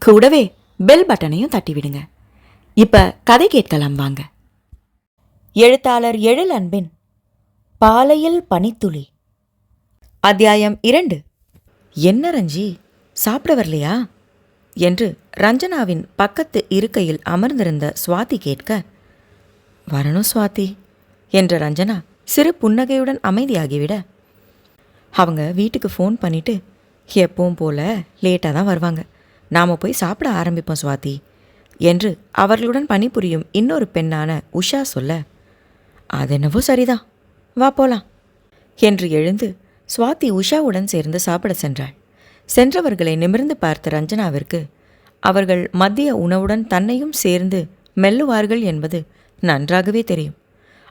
கூடவே பெல் பட்டனையும் தட்டிவிடுங்க. இப்ப கதை கேட்கலாம் வாங்க. எழுத்தாளர் எழில் அன்பின் பாலையில் பனித்துளி. அத்தியாயம் இரண்டு. என்ன ரஞ்சி சாப்பிட வரலையா? என்று ரஞ்சனாவின் பக்கத்து இருக்கையில் அமர்ந்திருந்த சுவாதி கேட்க வரணும் சுவாதி என்ற ரஞ்சனா சிறு புன்னகையுடன் அமைதியாகிவிட அவங்க வீட்டுக்கு ஃபோன் பண்ணிட்டு எப்பவும் போல லேட்டாக தான் வருவாங்க. நாம் போய் சாப்பிட ஆரம்பிப்போம் சுவாதி என்று அவர்களுடன் பணிபுரியும் இன்னொரு பெண்ணான உஷா சொல்ல அதென்னவோ சரிதான் வா போலாம் என்று எழுந்து சுவாதி உஷாவுடன் சேர்ந்து சாப்பிட சென்றாள். சென்றவர்களை நிமிர்ந்து பார்த்த ரஞ்சனாவிற்கு அவர்கள் மதிய உணவுடன் தன்னையும் சேர்ந்து மெல்லுவார்கள் என்பது நன்றாகவே தெரியும்.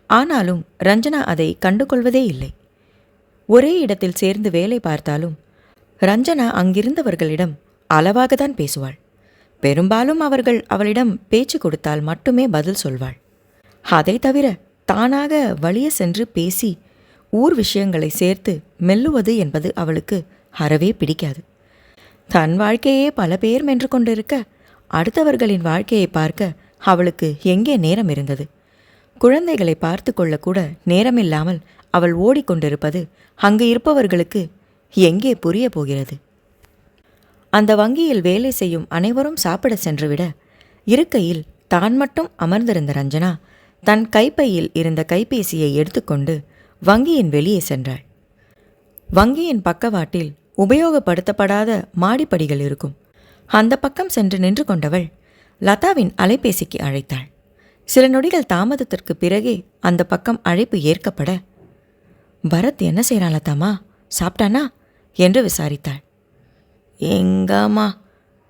ஆனாலும் ரஞ்சனா அதை கண்டுகொள்வதே இல்லை. ஒரே இடத்தில் சேர்ந்து வேலை பார்த்தாலும் ரஞ்சனா அங்கிருந்தவர்களிடம் அளவாக தான் பேசுவாள். பெரும்பாலும் அவர்கள் அவளிடம் பேச்சு கொடுத்தால் மட்டுமே பதில் சொல்வாள். அதை தவிர தானாக வழிய சென்று பேசி ஊர் விஷயங்களை சேர்த்து மெல்லுவது என்பது அவளுக்கு அறவே பிடிக்காது. தன் வாழ்க்கையே பல பேர் மென்று கொண்டிருக்க அடுத்தவர்களின் வாழ்க்கையை பார்க்க அவளுக்கு எங்கே நேரம் இருந்தது? குழந்தைகளை பார்த்து கொள்ளக்கூட நேரமில்லாமல் அவள் ஓடிக்கொண்டிருப்பது அங்கு இருப்பவர்களுக்கு எங்கே புரிய போகிறது? அந்த வங்கியில் வேலை செய்யும் அனைவரும் சாப்பிட சென்றுவிட இருக்கையில் தான் மட்டும் அமர்ந்திருந்த ரஞ்சனா தன் கைப்பையில் இருந்த கைபேசியை எடுத்துக்கொண்டு வங்கியின் வெளியே சென்றாள். வங்கியின் பக்கவாட்டில் உபயோகப்படுத்தப்படாத மாடிப்படிகள் இருக்கும். அந்த பக்கம் சென்று நின்று கொண்டவள் லதாவின் அலைபேசிக்கு அழைத்தாள். சில நொடிகள் தாமதத்திற்கு பிறகே அந்த பக்கம் அழைப்பு ஏற்கப்பட பரத் என்ன செய்கிறான் லதாமா? சாப்பிட்டானா? என்று விசாரித்தாள். எங்கம்மா?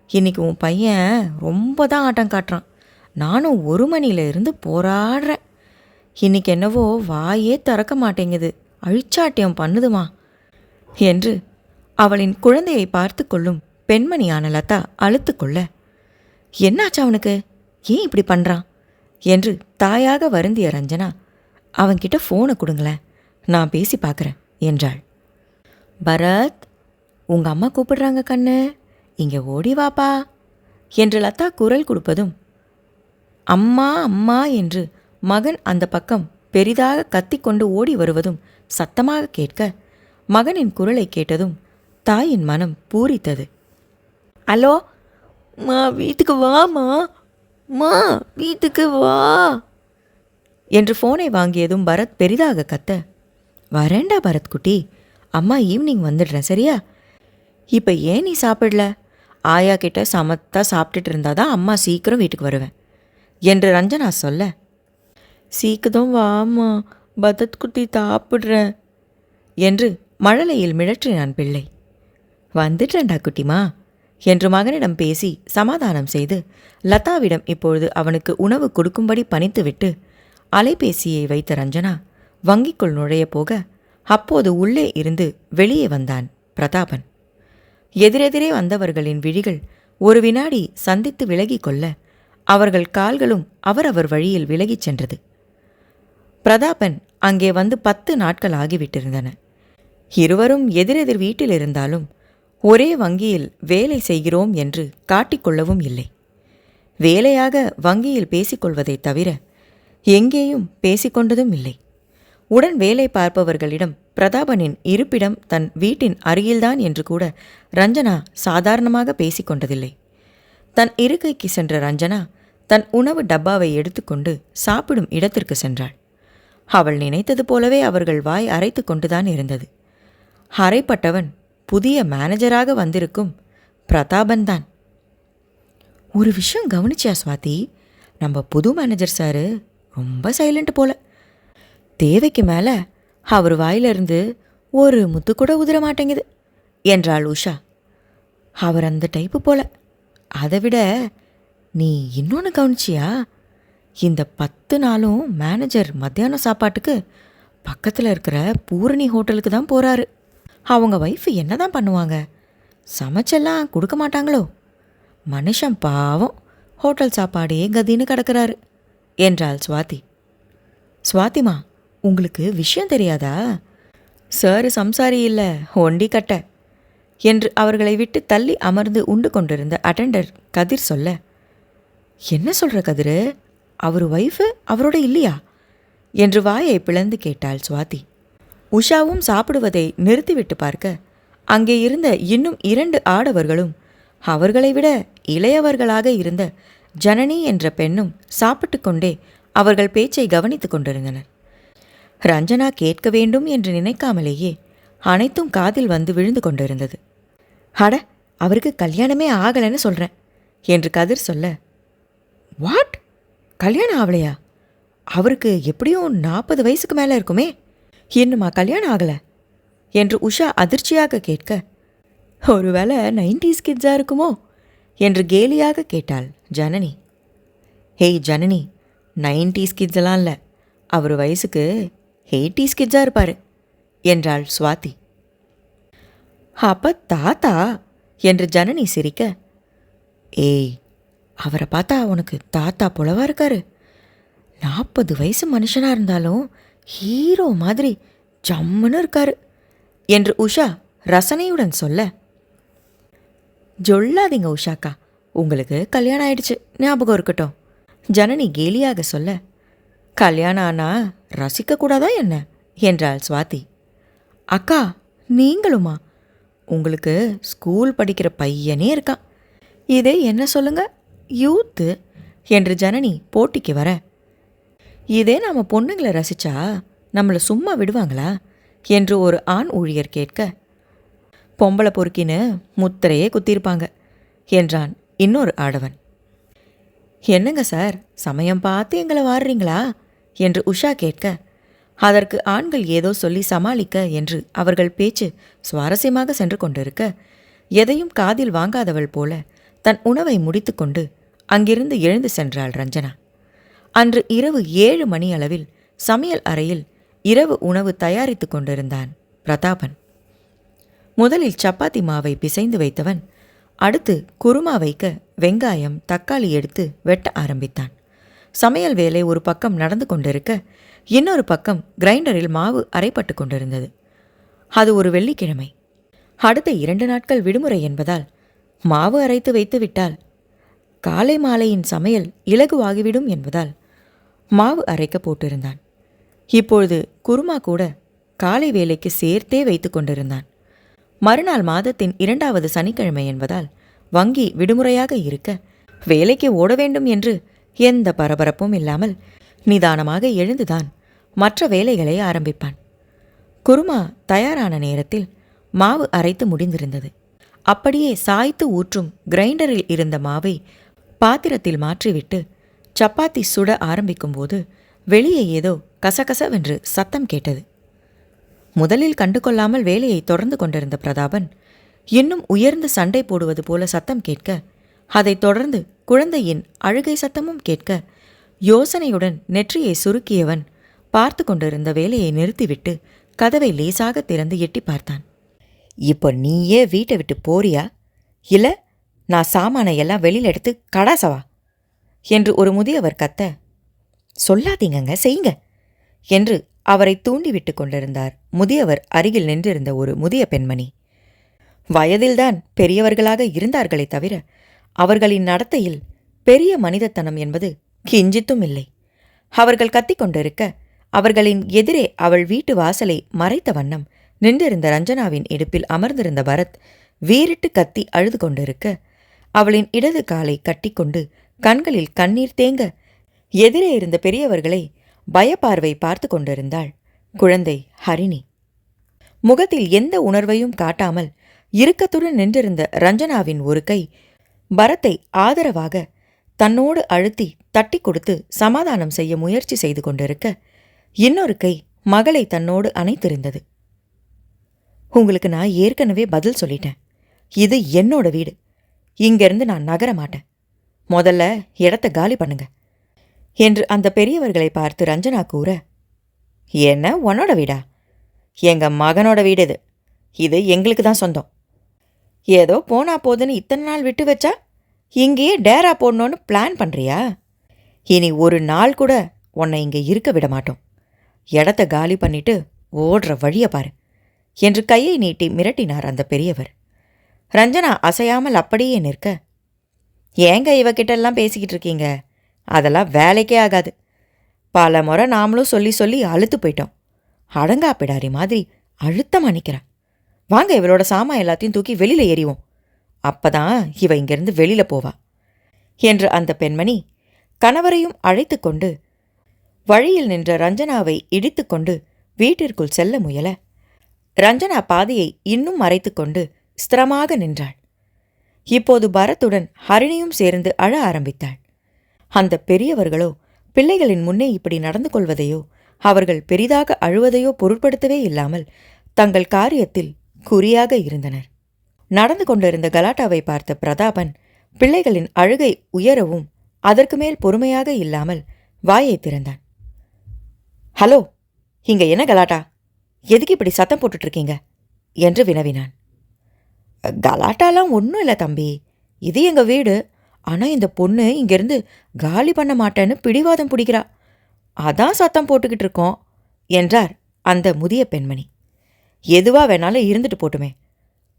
இன்றைக்கி உன் பையன் ரொம்ப தான் ஆட்டம் காட்டுறான். நானும் ஒரு மணியில இருந்து போராடுறேன். இன்னைக்கு என்னவோ வாயே திறக்க மாட்டேங்குது. அழிச்சாட்டியம் பண்ணுதுமா? என்று அவளின் குழந்தையை பார்த்து கொள்ளும் பெண்மணியான லதா அழுத்து கொள்ள என்னாச்சு அவனுக்கு? ஏன் இப்படி பண்ணுறான் என்று தாயாக வருந்திய ரஞ்சனா அவன்கிட்ட ஃபோனை கொடுங்களேன். நான் பேசி பார்க்குறேன் என்றாள். பரத்! உங்க அம்மா கூப்பிடுறாங்க கண்ணு. இங்கே ஓடி வாப்பா. என்று லதா குரல் கொடுப்பதும் அம்மா அம்மா என்று மகன் அந்த பக்கம் பெரிதாக கத்திக்கொண்டு ஓடி வருவதும் சத்தமாக கேட்க மகனின் குரலை கேட்டதும் தாயின் மனம் பூரித்தது. ஹலோ மா வீட்டுக்கு வாமா மா. வீட்டுக்கு வா. என்று ஃபோனை வாங்கியதும் பரத் பெரிதாக கத்த வரேண்டா பரத் குட்டி. அம்மா ஈவினிங் வந்துடுறேன் சரியா? இப்போ ஏன் நீ சாப்பிடல? ஆயா கிட்ட சமத்தா சாப்பிட்டுட்டு இருந்தா தான் அம்மா சீக்கிரம் வீட்டுக்கு வருவேன் என்று ரஞ்சனா சொல்ல. சீக்கிரம் வாமா பதத் குட்டி சாப்பிட்றேன் என்று மழலையில் மிழற்றினான் பிள்ளை. வந்துட்டேன்டா குட்டிமா என்று மகனிடம் பேசி சமாதானம் செய்து லதாவிடம் இப்பொழுது அவனுக்கு உணவு கொடுக்கும்படி பணித்துவிட்டு அலைபேசியை வைத்த ரஞ்சனா வங்கிக்குள் நுழைய போக அப்போது உள்ளே இருந்து வெளியே வந்தான் பிரதாபன். எதிரெதிரே வந்தவர்களின் விழிகள் ஒரு வினாடி சந்தித்து விலகிக் கொள்ள அவர்கள் கால்களும் அவரவர் வழியில் விலகிச் சென்றது. பிரதாபன் அங்கே வந்து பத்து நாட்கள் ஆகிவிட்டிருந்தன. இருவரும் எதிரெதிர் வீட்டில் இருந்தாலும் ஒரே வங்கியில் வேலை செய்கிறோம் என்று காட்டிக்கொள்ளவும் இல்லை. வேலையாக வங்கியில் பேசிக்கொள்வதை தவிர எங்கேயும் பேசிக்கொண்டதும் இல்லை. உடன் வேலை பார்ப்பவர்களிடம் பிரதாபனின் இருப்பிடம் தன் வீட்டின் அருகில்தான் என்று கூட ரஞ்சனா சாதாரணமாக பேசிக்கொண்டதில்லை. தன் இருக்கைக்கு சென்ற ரஞ்சனா தன் உணவு டப்பாவை எடுத்துக்கொண்டு சாப்பிடும் இடத்திற்கு சென்றாள். அவள் நினைத்தது போலவே அவர்கள் வாய் அரைத்து கொண்டுதான் இருந்தது. அறைப்பட்டவன் புதிய மேனேஜராக வந்திருக்கும் பிரதாபன்தான். ஒரு விஷயம் கவனிச்சியா சுவாதி? நம்ம புது மேனேஜர் சாரு ரொம்ப சைலண்ட் போல. தேவைக்கு மேலே அவர் வாயிலிருந்து ஒரு முத்து கூட உதிர மாட்டேங்குது என்றாள் உஷா. அவர் அந்த டைப்பு போல. அதை விட நீ இன்னொன்று கவனிச்சியா? இந்த பத்து நாளும் மேனேஜர் மத்தியான சாப்பாட்டுக்கு பக்கத்தில் இருக்கிற பூரணி ஹோட்டலுக்கு தான் போகிறாரு அவங்க ஒய்ஃப் என்ன தான் பண்ணுவாங்க? சமைச்செல்லாம் கொடுக்க மாட்டாங்களோ? மனுஷன் பாவம் ஹோட்டல் சாப்பாடே கதின்னு கிடக்கிறாரு என்றாள் சுவாதி. சுவாதிமா உங்களுக்கு விஷயம் தெரியாதா? சார் சம்சாரி இல்லை ஒண்டி கட்ட என்று அவர்களை விட்டு தள்ளி அமர்ந்து உண்டு கொண்டிருந்த அட்டெண்டர் கதிர் சொல்ல என்ன சொல்கிற கதிர்? அவர் ஒய்ஃபு அவரோட இல்லையா? என்று வாயை பிளந்து கேட்டாள் சுவாதி. உஷாவும் சாப்பிடுவதை நிறுத்திவிட்டு பார்க்க அங்கே இருந்த இன்னும் இரண்டு ஆடவர்களும் அவர்களை விட இளையவர்களாக இருந்த ஜனனி என்ற பெண்ணும் சாப்பிட்டு கொண்டே அவர்கள் பேச்சை கவனித்துக் கொண்டிருந்தனர். ரஞ்சனா கேட்க வேண்டும் என்று நினைக்காமலேயே அனைத்தும் காதில் வந்து விழுந்து கொண்டிருந்தது. அட அவருக்கு கல்யாணமே ஆகலைன்னு சொல்கிறேன் என்று கதிர் சொல்ல. வாட் கல்யாணம் ஆகலையா? அவருக்கு எப்படியும் நாற்பது வயசுக்கு மேலே இருக்குமே. இன்னுமா கல்யாணம் ஆகலை? என்று உஷா அதிர்ச்சியாக கேட்க. ஒருவேளை நைன்டிஸ் கிட்ஸாக இருக்குமோ? என்று கேலியாக கேட்டாள் Janani. Hey Janani. Nineties kids எல்லாம் இல்லை. அவர் வயசுக்கு ஹேட்டி ஸ்கிட்ஸாக இருப்பார் என்றாள் சுவாதி. அப்ப தாத்தா? என்று ஜனனி சிரிக்க. ஏய் அவரை பார்த்தா உனக்கு தாத்தா போலவா இருக்காரு. நாற்பது வயசு மனுஷனாக இருந்தாலும் ஹீரோ மாதிரி ஜம்முன்னு இருக்காரு என்று உஷா ரசனையுடன் சொல்ல. ஜொல்லாதீங்க உஷாக்கா உங்களுக்கு கல்யாணம் ஆயிடுச்சு ஞாபகம் இருக்கட்டும் ஜனனி கேலியாக சொல்ல. கல்யாணம் ஆனா ரசிக்கக்கூடாதா என்ன? என்றாள் சுவாதி. அக்கா நீங்களுமா? உங்களுக்கு ஸ்கூல் படிக்கிற பையனே இருக்கான். இதே என்ன சொல்லுங்க? யூத்து என்று ஜனனி போட்டிக்கு வர. இதே நாம் பொண்ணுங்களை ரசிச்சா நம்மளை சும்மா விடுவாங்களா? என்று ஒரு ஆண் ஊழியர் கேட்க. பொம்பளை பொறுக்கின்னு முத்திரையே குத்திருப்பாங்க என்றான் இன்னொரு ஆடவன். என்னங்க சார் சமயம் பார்த்து எங்களை வாடுறீங்களா என்று உஷா கேட்க அதற்கு ஆண்கள் ஏதோ சொல்லி சமாளிக்க என்று அவர்கள் பேச்சு சுவாரஸ்யமாக சென்று கொண்டிருக்க எதையும் காதில் வாங்காதவள் போல தன் உணவை முடித்துக்கொண்டு அங்கிருந்து எழுந்து சென்றாள் ரஞ்சனா. அன்று இரவு ஏழு மணி அளவில் சமையல் அறையில் இரவு உணவு தயாரித்து கொண்டிருந்தான் பிரதாபன். முதலில் சப்பாத்தி மாவை பிசைந்து வைத்தவன் அடுத்து குருமா வைக்க வெங்காயம் தக்காளி எடுத்து வெட்ட ஆரம்பித்தான். சமையல் வேலை ஒரு பக்கம் நடந்து கொண்டிருக்க இன்னொரு பக்கம் கிரைண்டரில் மாவு அரைப்பட்டு கொண்டிருந்தது. அது ஒரு வெள்ளிக்கிழமை. அடுத்த இரண்டு நாட்கள் விடுமுறை என்பதால் மாவு அரைத்து வைத்து விட்டால் காலை மாலையின் சமையல் இலகுவாகிவிடும் என்பதால் மாவு அரைக்க போட்டிருந்தான். இப்பொழுது குருமா கூட காலை வேலைக்கு சேர்த்தே வைத்து கொண்டிருந்தான். மறுநாள் மாதத்தின் இரண்டாவது சனிக்கிழமை என்பதால் வங்கி விடுமுறையாக இருக்க வேலைக்கு ஓட வேண்டும் என்று எந்த பரபரப்பும் இல்லாமல் நிதானமாக எழுந்துதான் மற்ற வேலைகளை ஆரம்பிப்பான். குருமா தயாரான நேரத்தில் மாவு அரைத்து முடிந்திருந்தது. அப்படியே சாய்த்து ஊற்றும் கிரைண்டரில் இருந்த மாவை பாத்திரத்தில் மாற்றிவிட்டு சப்பாத்தி சுட ஆரம்பிக்கும்போது வெளியே ஏதோ கசகசவென்று சத்தம் கேட்டது. முதலில் கண்டு கொள்ளாமல் வேலையை தொடர்ந்து கொண்டிருந்த பிரதாபன் இன்னும் உயர்ந்து சண்டை போடுவது போல சத்தம் கேட்க அதைத் தொடர்ந்து குழந்தையின் அழுகை சத்தமும் கேட்க யோசனையுடன் நெற்றியை சுருக்கியவன் பார்த்து கொண்டிருந்த வேலையை நிறுத்திவிட்டு கதவை லேசாக திறந்து எட்டி பார்த்தான். இப்போ நீயே வீட்டை விட்டு போறியா? இல்ல நான் சாமானை எல்லாம் வெளியில் எடுத்து கடாசவா? என்று ஒரு முதியவர் கத்த சொல்லாதீங்கங்க செய்யுங்க என்று அவரை தூண்டிவிட்டு கொண்டிருந்தார் முதியவர் அருகில் நின்றிருந்த ஒரு முதிய பெண்மணி. வயதில்தான் பெரியவர்களாக இருந்தார்களே தவிர அவர்களின் நடத்தையில் பெரிய மனிதத்தனம் என்பது கிஞ்சித்தும் இல்லை அவர்கள் கத்திக்கொண்டிருக்க அவர்களின் எதிரே அவள் வீட்டு வாசலை மறைத்த வண்ணம் நின்றிருந்த ரஞ்சனாவின் இடுப்பில் அமர்ந்திருந்த பரத் வீறிட்டு கத்தி அழுது கொண்டிருக்க அவளின் இடது காலை கட்டிக்கொண்டு கண்களில் கண்ணீர் தேங்க எதிரே இருந்த பெரியவர்களை பயப்பார்வை பார்த்து கொண்டிருந்தாள் குழந்தை ஹரிணி. முகத்தில் எந்த உணர்வையும் காட்டாமல் இறுக்கத்துடன் நின்றிருந்த ரஞ்சனாவின் ஒரு கை பரத்தை ஆதரவாக தன்னோடு அழுத்தி தட்டி கொடுத்து சமாதானம் செய்ய முயற்சி செய்து கொண்டிருக்க இன்னொரு கை மகளை தன்னோடு அணைத்திருந்தது. உங்களுக்கு நான் ஏற்கனவே பதில் சொல்லிட்டேன். இது என்னோட வீடு. இங்கிருந்து நான் நகர மாட்டேன். முதல்ல இடத்த காலி பண்ணுங்க. என்று அந்த பெரியவர்களை பார்த்து ரஞ்சனா கூற என்ன உன்னோட வீடா? எங்க மகனோட வீடு இது. இது எங்களுக்கு தான் சொந்தம். ஏதோ போனா போதுன்னு இத்தனை நாள் விட்டு வச்சா? இங்கேயே டேரா போடணும்னு பிளான் பண்றியா? இனி ஒரு நாள் கூட உன்னை இங்கே இருக்க விட மாட்டோம். இடத்த காலி பண்ணிட்டு ஓடுற வழிய பாரு. என்று கையை நீட்டி மிரட்டினார் அந்த பெரியவர். ரஞ்சனா அசையாமல் அப்படியே நிற்க ஏங்க இவகிட்ட எல்லாம் பேசிக்கிட்டு இருக்கீங்க? அதெல்லாம் வேலைக்கே ஆகாது. பல முறை நாமளும் சொல்லி சொல்லி அழுத்து போயிட்டோம். அடங்கா பிடாரி மாதிரி அழுத்தமா நிக்கிறா. வாங்க இவளோட சாமான் எல்லாத்தையும் தூக்கி வெளியில எறிவோம். அப்பதான் இவ இங்கிருந்து வெளியில போவா. என்று அந்த பெண்மணி கணவரையும் அழைத்து கொண்டு வழியில் நின்ற ரஞ்சனாவை இடித்துக்கொண்டு வீட்டிற்குள் செல்ல முயல. ரஞ்சனா பாதையை இன்னும் மறைத்துக்கொண்டு ஸ்திரமாக நின்றாள். இப்போது பரத்துடன் ஹரிணியும் சேர்ந்து அழ ஆரம்பித்தாள். அந்த பெரியவர்களோ பிள்ளைகளின் முன்னே இப்படி நடந்து கொள்வதையோ அவர்கள் பெரிதாக அழுவதையோ பொருட்படுத்தவே இல்லாமல் தங்கள் காரியத்தில் குறியாக இருந்தனர். நடந்து கொண்டிருந்த கலாட்டாவை பார்த்த பிரதாபன் பிள்ளைகளின் அழுகை உயரவும் அதற்கு மேல் பொறுமையாக இல்லாமல் வாயை திறந்தான். ஹலோ இங்க என்ன கலாட்டா? எதுக்கு இப்படி சத்தம் போட்டுட்டு இருக்கீங்க என்று வினவினான். கலாட்டாலாம் ஒன்றும் இல்லை தம்பி. இது எங்க வீடு. ஆனா இந்த பொண்ணு இங்கிருந்து காலி பண்ண மாட்டேன்னு பிடிவாதம் பிடிக்கிறா. அதான் சத்தம் போட்டுக்கிட்டு இருக்கோம் என்றார் அந்த முதிய பெண்மணி. எதுவா வேணாலும் இருந்துட்டு போட்டுமே.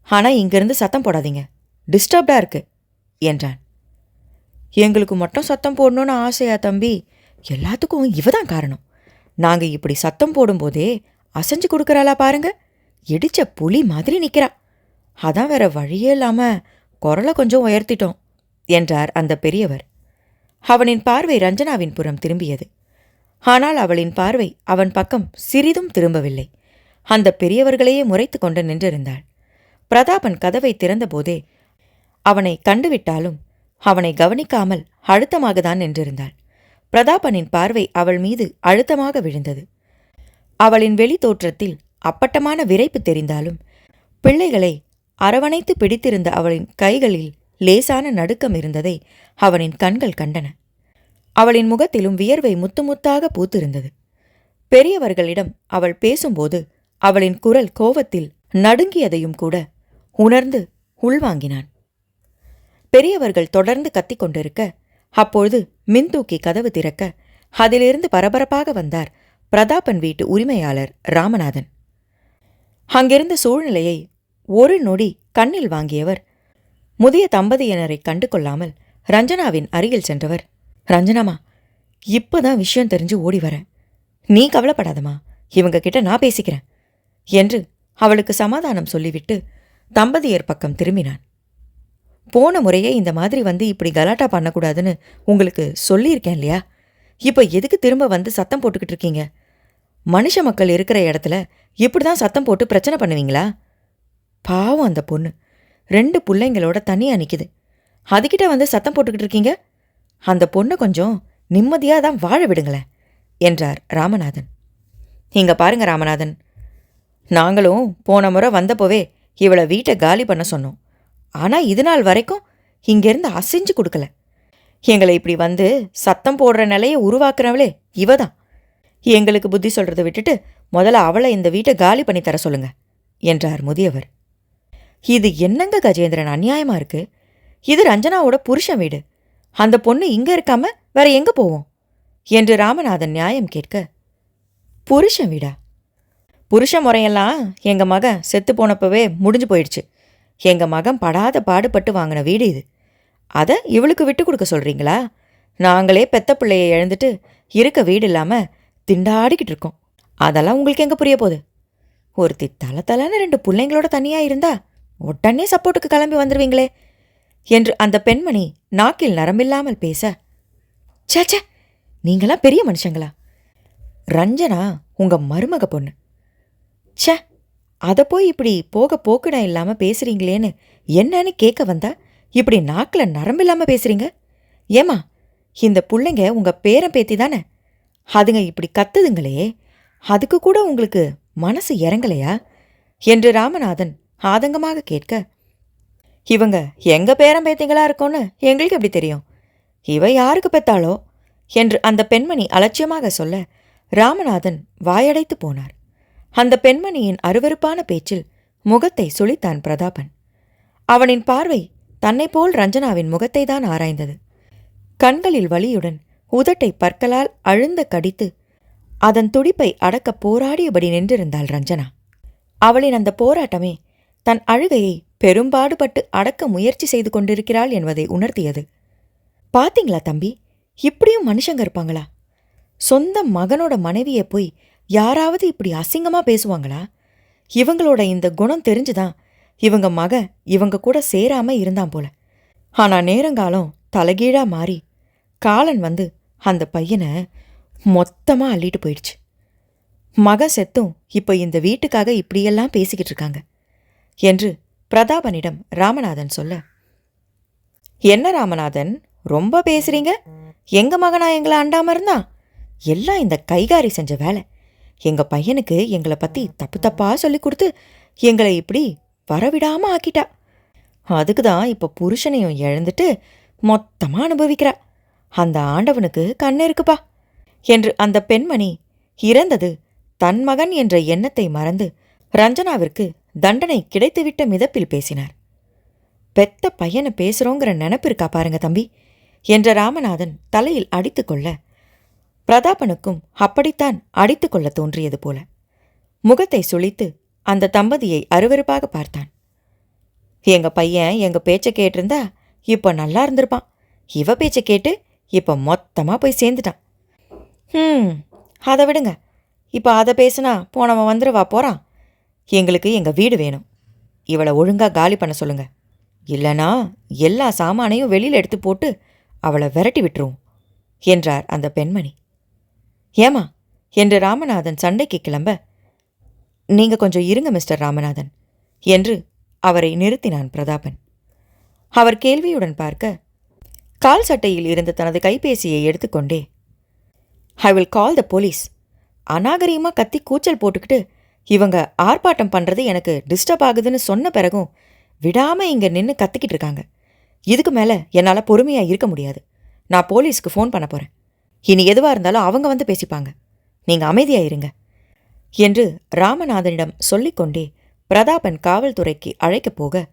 ஆனா இங்கிருந்து சத்தம் போடாதீங்க. டிஸ்டர்ப்டா இருக்கு என்றான். எங்களுக்கு மட்டும் சத்தம் போடணும்னு ஆசையா தம்பி? எல்லாத்துக்கும் இவ தான் காரணம். நாங்க இப்படி சத்தம் போடும்போதே அசைஞ்சு கொடுக்குறாளா பாருங்க. இடிச்ச புலி மாதிரி நிக்கிறா. அதான் வேற வழியே இல்லாம குரலை கொஞ்சம் உயர்த்திட்டோம் என்றார் அந்த பெரியவர். அவனின் பார்வை ரஞ்சனாவின் புறம் திரும்பியது. ஆனால் அவளின் பார்வை அவன் பக்கம் சிறிதும் திரும்பவில்லை. அந்த பெரியவர்களையே முறைத்து கொண்டு நின்றிருந்தாள். பிரதாபன் கதவை திறந்தபோதே அவனை கண்டுவிட்டாலும் அவனை கவனிக்காமல் அழுத்தமாக தான் நின்றிருந்தாள். பிரதாபனின் பார்வை அவள் மீது அழுத்தமாக விழுந்தது. அவளின் வெளி தோற்றத்தில் அப்பட்டமான விரைப்பு தெரிந்தாலும் பிள்ளைகளை அரவணைத்து பிடித்திருந்த அவளின் கைகளில் லேசான நடுக்கம் இருந்ததை அவனின் கண்கள் கண்டன. அவளின் முகத்திலும் வியர்வை முத்து முத்தாக பூத்திருந்தது. பெரியவர்களிடம் அவள் பேசும்போது அவளின் குரல் கோவத்தில் நடுங்கியதையும் கூட உணர்ந்து உள்வாங்கினான். பெரியவர்கள் தொடர்ந்து கத்திக் கொண்டிருக்க அப்பொழுது மின்தூக்கி கதவு திறக்க அதிலிருந்து பரபரப்பாக வந்தார் பிரதாபன் வீட்டு உரிமையாளர் ராமநாதன். அங்கிருந்த சூழ்நிலையை ஒரு நொடி கண்ணில் வாங்கியவர் முதிய தம்பதியினரை கண்டு கொள்ளாமல் ரஞ்சனாவின் அருகில் சென்றவர். ரஞ்சனாமா இப்பதான் விஷயம் தெரிஞ்சு ஓடி வரேன் நீ கவலைப்படாதம்மா. இவங்க கிட்ட நான் பேசிக்கிறேன். என்று அவளுக்கு சமாதானம் சொல்லிவிட்டு தம்பதியர் பக்கம் திரும்பினான். போன முறையே இந்த மாதிரி வந்து இப்படி கலாட்டா பண்ணக்கூடாதுன்னு உங்களுக்கு சொல்லியிருக்கேன் இல்லையா? இப்போ எதுக்கு திரும்ப வந்து சத்தம் போட்டுக்கிட்டு இருக்கீங்க? மனுஷ மக்கள் இருக்கிற இடத்துல இப்படி தான் சத்தம் போட்டு பிரச்சனை பண்ணுவீங்களா? பாவம் அந்த பொண்ணு. ரெண்டு பிள்ளைங்களோட தனியாக நிற்கிது அதுகிட்ட வந்து சத்தம் போட்டுக்கிட்டு இருக்கீங்க? அந்த பொண்ணை கொஞ்சம் நிம்மதியாக தான் வாழ விடுங்களேன் என்றார் ராமநாதன். இங்கே பாருங்க ராமநாதன் நாங்களும் போன முறை வந்தப்போவே இவளை வீட்டை காலி பண்ண சொன்னோம். ஆனால் இது நாள் வரைக்கும் இங்கேருந்து அசைஞ்சு கொடுக்கல. எங்களை இப்படி வந்து சத்தம் போடுற நிலையை உருவாக்குறவளே இவ தான் எங்களுக்கு புத்தி சொல்றதை விட்டுட்டு முதல்ல அவளை இந்த வீட்டை காலி பண்ணி தர சொல்லுங்க என்றார் முதியவர். இது என்னங்க கஜேந்திரன் அநியாயமா இருக்கு? இது ரஞ்சனாவோட புருஷன் வீடு. அந்த பொண்ணு இங்க இருக்காம வேற எங்க போவோம்? என்று ராமநாதன் நியாயம் கேட்க புருஷன் வீடா? புருஷ முறையெல்லாம் எங்கள் மகன் செத்து போனப்பவே முடிஞ்சு போயிடுச்சு. எங்கள் மகன் படாத பாடுபட்டு வாங்கின வீடு இது. அதை இவளுக்கு விட்டு கொடுக்க சொல்கிறீங்களா நாங்களே பெத்த பிள்ளையை இழந்துட்டு இருக்க வீடு இல்லாமல் திண்டாடிக்கிட்டு இருக்கோம். அதெல்லாம் உங்களுக்கு எங்கே புரிய போகுது? ஒருத்தி தலை தலைன்னு ரெண்டு பிள்ளைங்களோட தனியாக இருந்தா உடனே சப்போர்ட்டுக்கு கிளம்பி வந்துருவீங்களே என்று அந்த பெண்மணி நாக்கில் நரம்பில்லாமல் பேச சேச்சே நீங்களாம் பெரிய மனுஷங்களா? ரஞ்சனா உங்கள் மருமக பொண்ணு. ச்சே அதை போய் இப்படி போக போக்குடம் இல்லாம பேசுகிறீங்களேன்னு என்னன்னு கேட்க வந்தா இப்படி நாக்கில் நரம்பு இல்லாமல் பேசுறீங்க? ஏமா இந்த புள்ளைங்க உங்க பேரன் பேத்தி தானே? அதுங்க இப்படி கத்துதுங்களே அதுக்கு கூட உங்களுக்கு மனசு இறங்கலையா? என்று ராமநாதன் ஆதங்கமாக கேட்க இவங்க எங்க பேரன் பேத்திங்களா இருக்கோன்னு எங்களுக்கு எப்படி தெரியும்? இவ யாருக்கு பெத்தாளோ? என்று அந்த பெண்மணி அலட்சியமாக சொல்ல ராமநாதன் வாயடைத்து போனார். அந்த பெண்மணியின் அருவருப்பான பேச்சில் முகத்தை சுழித்தான் பிரதாபன். அவனின் பார்வை தன்னைப் போல் ரஞ்சனாவின் முகத்தை தான் ஆராய்ந்தது. கண்களில் வலியுடன் உதட்டை பற்களால் அழுந்த கடித்து அதன் துடிப்பை அடக்க போராடியபடி நின்றிருந்தாள் ரஞ்சனா. அவளின் அந்த போராட்டமே தன் அழுகையை பெரும்பாடுபட்டு அடக்க முயற்சி செய்து கொண்டிருக்கிறாள் என்பதை உணர்த்தியது. பாத்தீங்களா தம்பி இப்படியும் மனுஷங்க இருப்பாங்களா? சொந்த மகனோட மனைவியை போய் யாராவது இப்படி அசிங்கமா பேசுவாங்களா? இவங்களோட இந்த குணம் தெரிஞ்சுதான் இவங்க மக இவங்க கூட சேராம இருந்தான் போல. ஆனா நேரங்காலம் தலைகீழா மாறி காலன் வந்து அந்த பையனை மொத்தமா அள்ளிட்டு போயிடுச்சு. மக செத்தும் இப்போ இந்த வீட்டுக்காக இப்படியெல்லாம் பேசிக்கிட்டு இருக்காங்க என்று பிரதாபனிடம் ராமநாதன் சொல்ல என்ன ராமநாதன் ரொம்ப பேசுறீங்க? எங்க மகனா எங்களை அண்டாம இருந்தா எல்லாம் இந்த கைகாரி செஞ்ச வேலை. எங்க பையனுக்கு எங்களை பத்தி தப்பு தப்பா சொல்லி கொடுத்து எங்களை இப்படி வரவிடாம ஆக்கிட்டா. அதுக்கு தான் இப்போ புருஷனையும் இழந்துட்டு மொத்தமா அனுபவிக்கிறா. அந்த ஆண்டவனுக்கு கண்ணு இருக்குப்பா என்று அந்த பெண்மணி இறந்தது தன் மகன் என்ற எண்ணத்தை மறந்து ரஞ்சனாவிற்கு தண்டனை கிடைத்துவிட்ட மிதப்பில் பேசினார். பெத்த பையனை பேசுறோங்கிற நினப்பு இருக்கா பாருங்க தம்பி என்ற ராமநாதன் தலையில் அடித்துக்கொள்ள பிரதாபனுக்கும் அப்படித்தான் அடித்துக்கொள்ள தோன்றியது போல. முகத்தை சுளித்து அந்த தம்பதியை அருவருப்பாக பார்த்தான். எங்க பையன் எங்க பேச்ச கேட்டிருந்தா இப்ப நல்லா இருந்திருப்பான். இவ பேச்ச கேட்டு இப்ப மொத்தமா போய் சேர்ந்துட்டான். ம் அதை விடுங்க. இப்போ அதை பேசுனா போனவன் வந்துடுவா போறான். எங்களுக்கு எங்க வீடு வேணும். இவளை ஒழுங்கா காலி பண்ண சொல்லுங்க. இல்லனா எல்லா சாமானையும் வெளியில எடுத்து போட்டு அவளை விரட்டி விட்டுருவோம் என்றார் அந்த பெண்மணி. ஏமா என்று ராமநாதன் சண்டைக்கு கிளம்ப நீங்க கொஞ்சம் இருங்க மிஸ்டர் ராமநாதன் என்று அவரை நிறுத்தினான் பிரதாபன். அவர் கேள்வியுடன் பார்க்க கால் சட்டையில் இருந்த தனது கைபேசியை எடுத்துக்கொண்டே I will call the police அநாகரிகமாக கத்தி கூச்சல் போட்டுக்கிட்டு இவங்க ஆர்ப்பாட்டம் பண்ணுறது எனக்கு டிஸ்டர்ப் ஆகுதுன்னு சொன்ன பிறகும் விடாமல் இங்கே நின்று கத்திக்கிட்டு இருக்காங்க. இதுக்கு மேலே என்னால் பொறுமையாக இருக்க முடியாது. நான் போலீஸ்க்கு ஃபோன் பண்ண போகிறேன் இனி எதுவாக இருந்தாலும் அவங்க வந்து பேசிப்பாங்க. நீங்கள் அமைதியாயிருங்க. என்று ராமநாதனிடம் சொல்லிக்கொண்டே பிரதாபன் காவல்துறைக்கு அழைக்கப் போக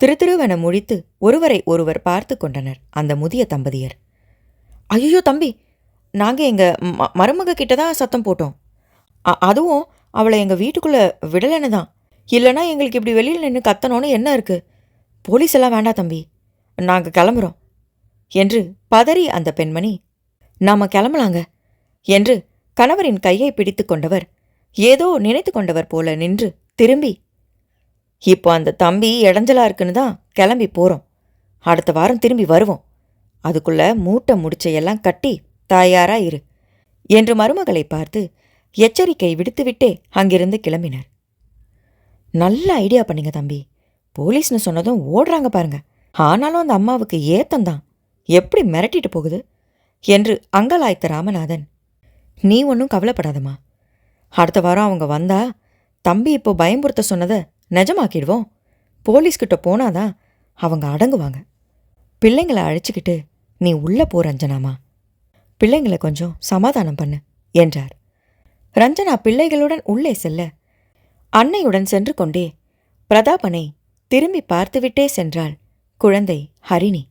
திரு திருத்திருவென முழித்து ஒருவரை ஒருவர் பார்த்து கொண்டனர் அந்த முதிய தம்பதியர். ஐயோ தம்பி நாங்கள் எங்கள் ம மருமக கிட்ட தான் சத்தம் போட்டோம். அதுவும் அவளை எங்கள் வீட்டுக்குள்ளே விடலைன்னு தான் இல்லைன்னா எங்களுக்கு இப்படி வெளியில் நின்று கத்தணும்னு என்ன இருக்கு? போலீஸ் எல்லாம் வேண்டாம் தம்பி நாங்கள் கிளம்புறோம் என்று பதறி அந்த பெண்மணி நாம கிளம்பலாங்க என்று கணவரின் கையை பிடித்து கொண்டவர் ஏதோ நினைத்து கொண்டவர் போல நின்று திரும்பி இப்போ அந்த தம்பி இடைஞ்சலா இருக்குன்னு தான் கிளம்பி போறோம். அடுத்த வாரம் திரும்பி வருவோம். அதுக்குள்ள மூட்டை முடிச்சையெல்லாம் கட்டி தயாரா இரு என்று மருமகளை பார்த்து எச்சரிக்கை விடுத்துவிட்டே அங்கிருந்து கிளம்பினார். நல்ல ஐடியா பண்ணுங்க தம்பி. போலீஸ்னு சொன்னதும் ஓடுறாங்க பாருங்க. ஆனாலும் அந்த அம்மாவுக்கு ஏத்தந்தான் எப்படி மிரட்டிட்டு போகுது? என்று அங்கலாய்த்த ராமநாதன் நீ ஒன்றும் கவலைப்படாதம்மா. அடுத்த வாரம் அவங்க வந்தா தம்பி இப்போ பயம்புறுத்த சொன்னதை நிஜமாக்கிடுவோம். போலீஸ்கிட்ட போனாதான் அவங்க அடங்குவாங்க. பிள்ளைங்களை அழைச்சிக்கிட்டு நீ உள்ள போ ரஞ்சனாமா. பிள்ளைங்களை கொஞ்சம் சமாதானம் பண்ணு என்றார். ரஞ்சனா பிள்ளைகளுடன் உள்ளே செல்ல அன்னையுடன் சென்று கொண்டே பிரதாபனை திரும்பி பார்த்துவிட்டே சென்றாள் குழந்தை ஹரிணி.